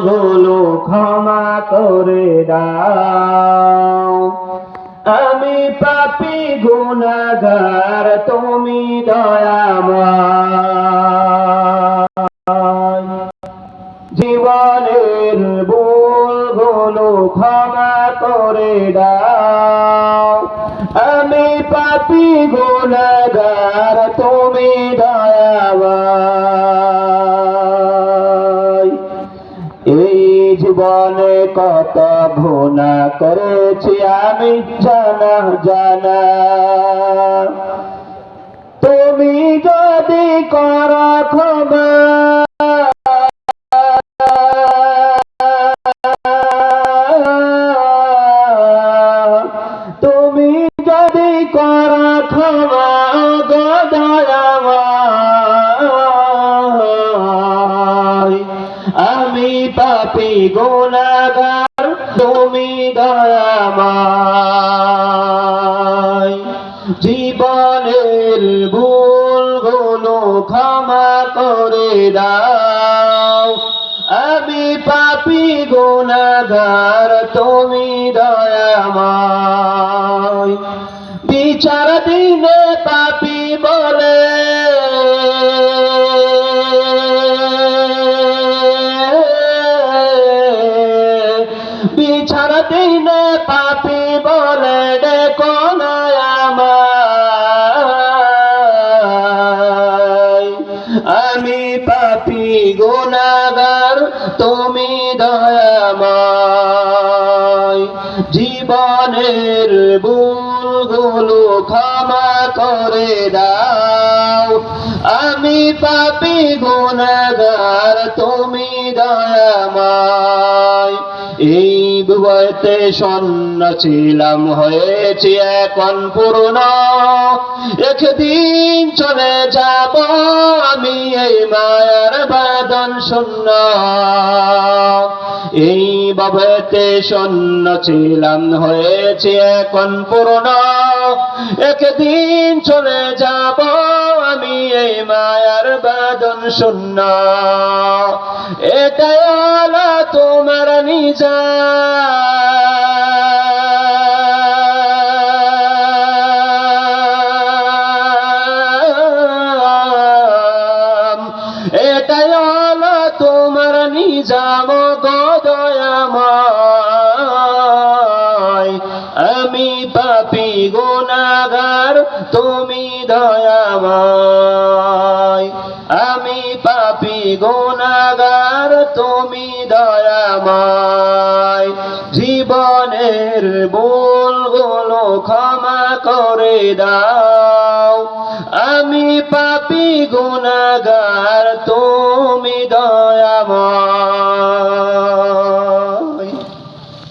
ভুলগুলো ক্ষমা করে দাও। আমি পাপি গুনাগার তুমি দয়াময়। জীবনের ভুলগুলো ক্ষমা করে দাও। আমি পাপি গুনাগার তুমি দয়াময়। এই জীবনে কত গুণা করেছি আমি জানা জানা। পাপি গুণাগার তুমি দয়াময়। জীবনের ভুলগুলো ক্ষমা করে দাও। আমি পাপি গুণাগার তুমি বিচার দিনে পাপি বলে দেখো আমি পাপি গুণাগার, তুমি দয়াময়। জীবনের ভুলগুলো ক্ষমা করে দাও। আমি পাপি গুণাগার, তুমি দয়াময়। বুবতে সন্ন ছিলাম, হয়েছি এখন পূর্ণ একদিন চলে যাব আমি এই মায়ার বাদন শূন্য। এই বাবতে সন্ন ছিলাম, হয়েছে এখন পূর্ণ একদিন চলে যাব আমি এই মায়ার বাদন শূন্য। এটাই আলা তোমার নিজা এটাই হলো তোমার নিজাম গদয়াময় আমি পাপি গুণাগার তুমি দয়াময়। পাপি গুণাগার তুমি দয়াময়। জীবনের ভুলগুলো ক্ষমা করে দাও। আমি পাপি গোনাগার তুমি